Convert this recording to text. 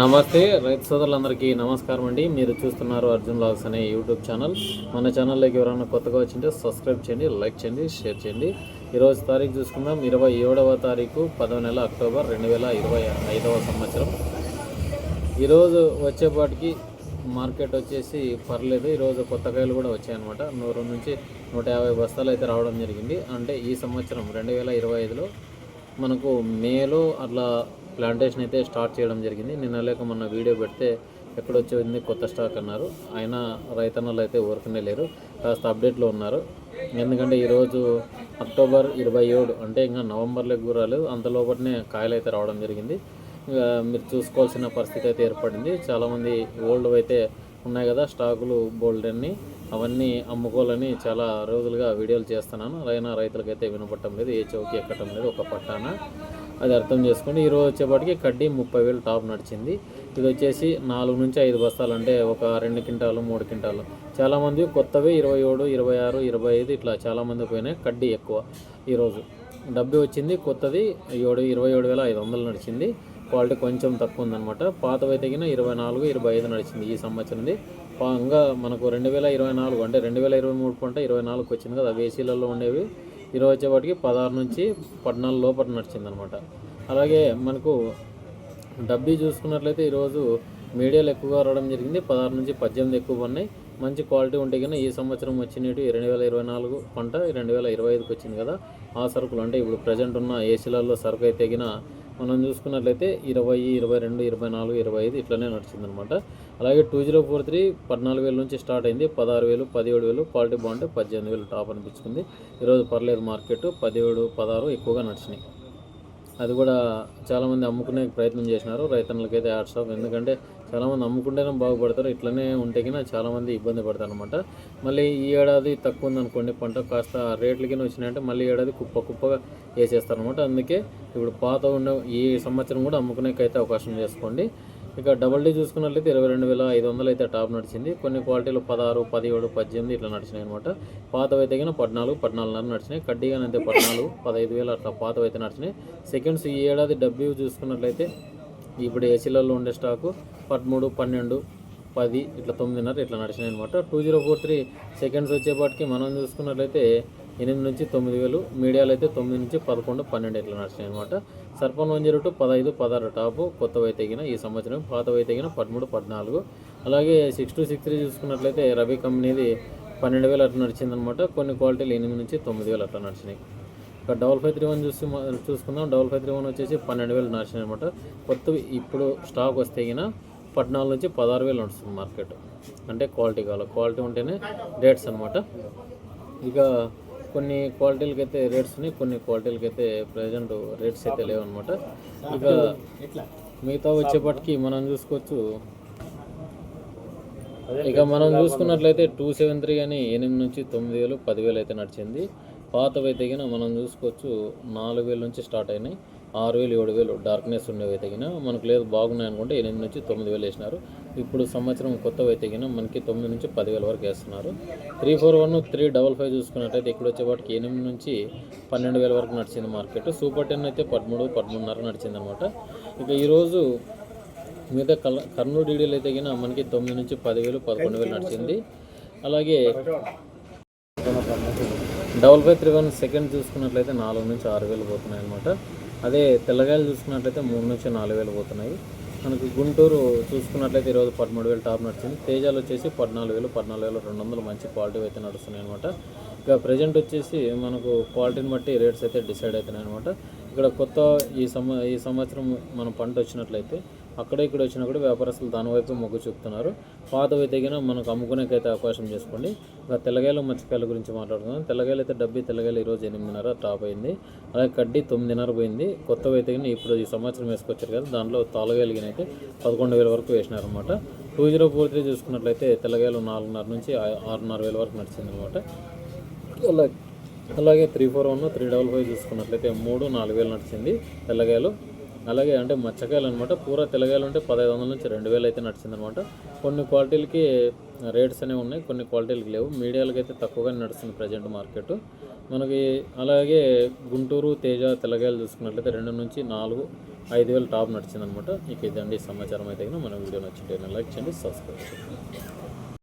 నమస్తే రైతు సోదరులందరికీ నమస్కారం అండి. మీరు చూస్తున్నారు అర్జున్ లాగ్స్ అనే యూట్యూబ్ ఛానల్. మన ఛానల్లోకి ఎవరైనా కొత్తగా వచ్చింటే సబ్స్క్రైబ్ చేయండి లైక్ చేయండి షేర్ చేయండి. ఈరోజు తారీఖు చూసుకుందాం. ఇరవై ఏడవ తారీఖు పదవ నెల అక్టోబర్ రెండు వేల ఇరవై ఐదవ సంవత్సరం. ఈరోజు వచ్చేపాటికి మార్కెట్ వచ్చేసి పర్లేదు. ఈరోజు కొత్త కాయలు కూడా వచ్చాయన్నమాట. నూరు నుంచి నూట యాభై బస్తాలు అయితే రావడం జరిగింది. అంటే ఈ సంవత్సరం రెండు వేల ఇరవై ఐదులో మనకు మేలో అట్లా ప్లాంటేషన్ అయితే స్టార్ట్ చేయడం జరిగింది. నిన్న లేక మొన్న వీడియో పెడితే ఎక్కడొచ్చింది కొత్త స్టాక్ అన్నారు. అయినా రైతన్నలు అయితే ఊరుకునే లేరు. కాస్త అప్డేట్లో ఉన్నారు. ఎందుకంటే ఈరోజు అక్టోబర్ ఇరవై ఏడు అంటే ఇంకా నవంబర్లోకి కూడా రాలేదు కాయలు అయితే రావడం జరిగింది. మీరు చూసుకోవాల్సిన పరిస్థితి అయితే ఏర్పడింది. చాలామంది ఓల్డ్ అయితే ఉన్నాయి కదా స్టాకులు బోల్డ్ అన్నీ. అవన్నీ అమ్ముకోవాలని చాలా రోజులుగా వీడియోలు చేస్తున్నాను. అయినా రైతులకైతే వినపడటం లేదు. ఏ చౌకి ఎక్కటం లేదు. ఒక పట్టాన. అది అర్థం చేసుకోండి. ఈరోజు వచ్చేపాటికి కడ్డీ ముప్పై వేలు టాప్ నడిచింది. ఇది వచ్చేసి నాలుగు నుంచి ఐదు బస్తాలు అంటే ఒక రెండు క్వింటాలు మూడు క్వింటాలు. చాలామంది కొత్తవి ఇరవై ఏడు ఇరవై ఆరు ఇరవై ఐదు ఇట్లా చాలామంది పోయినాయి. కడ్డీ ఎక్కువ. ఈరోజు డబ్బు వచ్చింది కొత్తది. ఏడు ఇరవై ఏడు వేల ఐదు వందలు నడిచింది. క్వాలిటీ కొంచెం తక్కువ ఉందన్నమాట. పాతవి తగిన ఇరవై నాలుగు ఇరవై ఐదు నడిచింది ఈ సంవత్సరంది. ఇంకా మనకు రెండు వేల ఇరవై నాలుగు అంటే రెండు వేల ఇరవై మూడు పంట ఇరవై నాలుగు వచ్చింది కదా. వేసీలలో ఏసీలలో ఉండేవి. ఇరవై వచ్చేవాటికి పదహారు నుంచి పద్నాలుగు లోపల నడిచింది అనమాట అలాగే మనకు డబ్బీ చూసుకున్నట్లయితే ఈరోజు మీడియాలు ఎక్కువగా రావడం జరిగింది. పదహారు నుంచి పద్దెనిమిది ఎక్కువ ఉన్నాయి. మంచి క్వాలిటీ ఉంటే కన్నా ఈ సంవత్సరం వచ్చినట్టు రెండు వేల ఇరవై నాలుగు పంట రెండు వేల ఇరవై ఐదుకి వచ్చింది కదా. ఆ సరుకులు అంటే ఇప్పుడు ప్రజెంట్ ఉన్న ఏసీలలో సరుకు అయితే గిన మనం చూసుకున్నట్లయితే ఇరవై ఇరవై రెండు ఇరవై నాలుగు ఇరవై ఐదు ఇట్లనే నడిచిందనమాట. అలాగే టూ జీరో ఫోర్ త్రీ పద్నాలుగు వేల నుంచి స్టార్ట్ అయింది. పదహారు వేలు పదిహేడు వేలు క్వాలిటీ బాగుంటే పద్దెనిమిది వేలు టాప్ అనిపించుకుంది. ఈరోజు పర్లేదు మార్కెట్ పదిహేడు పదహారు ఎక్కువగా నడిచినాయి. అది కూడా చాలామంది అమ్ముకునే ప్రయత్నం చేసినారు. రైతన్నలకైతే హ్యాట్స్ ఆఫ్. ఎందుకంటే చాలామంది అమ్ముకుంటేనే బాగుపడతారు. ఇట్లనే ఉంటేకినా చాలామంది ఇబ్బంది పడతారు అనమాట మళ్ళీ ఈ ఏడాది తక్కువ ఉందనుకోండి పంట కాస్త రేట్లకి వచ్చినాయంటే మళ్ళీ ఏడాది కుప్ప కుప్పగా వేసేస్తారు అనమాట అందుకే ఇప్పుడు పాత ఉన్న ఈ సంవత్సరం కూడా అమ్ముకునేకైతే అవకాశం చేసుకోండి. ఇక డబల్ డీ చూసుకున్నట్లయితే ఇరవై రెండు వేల ఐదు వందలు అయితే టాప్ నడిచింది. కొన్ని క్వాలిటీలు పదహారు పదిహేడు పద్దెనిమిది ఇట్లా నడిచినాయి అనమాట పాతవి అయితే కానీ పద్నాలుగు పద్నాలుగున్నర నడిచినాయి. కడ్డీగానైతే పద్నాలుగు పదహైదు వేలు అట్లా పాతవి అయితే నడిచినాయి. సెకండ్స్ ఈ ఏడాది డబ్ల్యూ చూసుకున్నట్లయితే ఇప్పుడు ఏసీలలో ఉండే స్టాకు పదమూడు పన్నెండు పది ఇట్లా తొమ్మిదిన్నర ఇట్లా నడిచినాయి అనమాట two zero four three seconds వచ్చేపాటికి మనం చూసుకున్నట్లయితే ఎనిమిది నుంచి తొమ్మిది వేలు మీడియాలో అయితే తొమ్మిది నుంచి పదకొండు పన్నెండు ఇట్లా నడిచినాయి అనమాట సర్పన్ వన్ జీరో టూ పదహైదు పదహారు టాపు కొత్తవై తెగిన ఈ సంవత్సరం పాతవై తెగిన పదమూడు పద్నాలుగు. అలాగే సిక్స్ టూ సిక్స్ త్రీ చూసుకున్నట్లయితే రబీ కంపెనీది పన్నెండు వేలు అట్లా నడిచిందనమాట కొన్ని క్వాలిటీలు ఎనిమిది నుంచి తొమ్మిది వేలు అట్లా నడిచినాయి. ఇక డబల్ ఫైవ్ త్రీ వన్ చూసి చూసుకుందాం. డబల్ ఫైవ్ త్రీ వన్ వచ్చేసి పన్నెండు వేలు నడిచింది అనమాట కొత్తవి ఇప్పుడు స్టాక్ వస్తే గిన పద్నాలుగు నుంచి పదహారు వేలు నడుస్తుంది మార్కెట్. అంటే క్వాలిటీ కావాలి. క్వాలిటీ ఉంటేనే రేట్స్ అనమాట ఇక కొన్ని క్వాలిటీలకి అయితే రేట్స్ ఉన్నాయి. కొన్ని క్వాలిటీలకి అయితే ప్రజెంట్ రేట్స్ అయితే లేవు అనమాట ఇక మిగతా వచ్చేపటికి మనం చూసుకోవచ్చు. ఇక మనం చూసుకున్నట్లయితే టూ సెవెన్ త్రీ కానీ ఎనిమిది నుంచి తొమ్మిది వేలు పదివేలు అయితే నడిచింది. పాతవి తగిన మనం చూసుకోవచ్చు నాలుగు వేల నుంచి స్టార్ట్ అయినాయి ఆరు వేలు ఏడు వేలు డార్క్నెస్ ఉండేవి తగిన మనకు లేదు బాగున్నాయి అనుకుంటే ఎనిమిది నుంచి తొమ్మిది వేలు వేసినారు. ఇప్పుడు సంవత్సరం కొత్తవి అయితే మనకి తొమ్మిది నుంచి పదివేల వరకు వేస్తున్నారు. Three four one three double five చూసుకున్నట్టయితే ఇక్కడ వచ్చేవాటికి ఎనిమిది నుంచి పన్నెండు వేల వరకు నడిచింది మార్కెట్. సూపర్ టెన్ అయితే పదమూడు పదమూడున్నర నడిచింది అనమాట ఇక ఈరోజు మిగతా కల కర్నూలు డీడీలు అయితే తగిన మనకి తొమ్మిది నుంచి పదివేలు పదకొండు వేలు నడిచింది. అలాగే double five three one second చూసుకున్నట్లయితే నాలుగు నుంచి ఆరు వేలు పోతున్నాయి అనమాట అదే తెల్లగాయలు చూసుకున్నట్లయితే మూడు నుంచి నాలుగు వేలు పోతున్నాయి. మనకి గుంటూరు చూసుకున్నట్లయితే ఈరోజు పదమూడు వేలు టాప్ నడిచింది. తేజాలు వచ్చేసి పద్నాలుగు వేలు పద్నాలుగు వేలు రెండు వందలు మంచి క్వాలిటీ అయితే నడుస్తున్నాయి అనమాట ఇక ప్రజెంట్ వచ్చేసి మనకు క్వాలిటీని బట్టి రేట్స్ అయితే డిసైడ్ అవుతున్నాయి అనమాట ఇక్కడ కొత్త ఈ సంవ ఈ సంవత్సరం మన పంట వచ్చినట్లయితే అక్కడ ఇక్కడ వచ్చినా కూడా వ్యాపారస్తులు దాని వైపు మొగ్గు చూపుతున్నారు. పాతవి తెగిన మనకు అమ్ముకునేకైతే అవకాశం చేసుకోండి. ఇంకా తెల్లగాయలు మత్స్యకాయల గురించి మాట్లాడుతున్నాం తెల్లగాయలు అయితే డబ్బీ తెల్లగాయలు ఈరోజు ఎనిమిదిన్నర టాప్ అయింది. అలాగే కడ్డీ తొమ్మిదిన్నర పోయింది. కొత్తవి అయితే ఇప్పుడు ఈ సంవత్సరం వేసుకొచ్చారు కదా దాంట్లో తాళగాయలు అయితే పదకొండు వేల వరకు వేసినారనమాట టూ జీరో ఫోర్ త్రీ చూసుకున్నట్లయితే తెల్లగాయలు నాలుగున్నర నుంచి ఆరున్నర వేల వరకు నడిచింది అనమాట అలాగే అలాగే three four one three double five చూసుకున్నట్లయితే మూడు నాలుగు వేలు నడిచింది తెల్లగాయలు. అలాగే అంటే మచ్చకాయలు అనమాట పూర తెల్లగాయలు ఉంటే పదహైదు వందల నుంచి రెండు వేలు అయితే నడిచింది అనమాట కొన్ని క్వాలిటీలకి రేట్స్ అనేవి ఉన్నాయి. కొన్ని క్వాలిటీలకి లేవు. మీడియాలకి అయితే తక్కువగానే నడుస్తుంది ప్రజెంట్ మార్కెట్. మనకి అలాగే గుంటూరు తేజ తెల్లగాయలు చూసుకున్నట్లయితే రెండు నుంచి నాలుగు ఐదు వేలు టాప్ నడిచింది అనమాట ఇక ఇదండి సమాచారం అయితే. మన వీడియో నచ్చింటే లైక్ చేయండి సబ్స్క్రైబ్ చేయండి.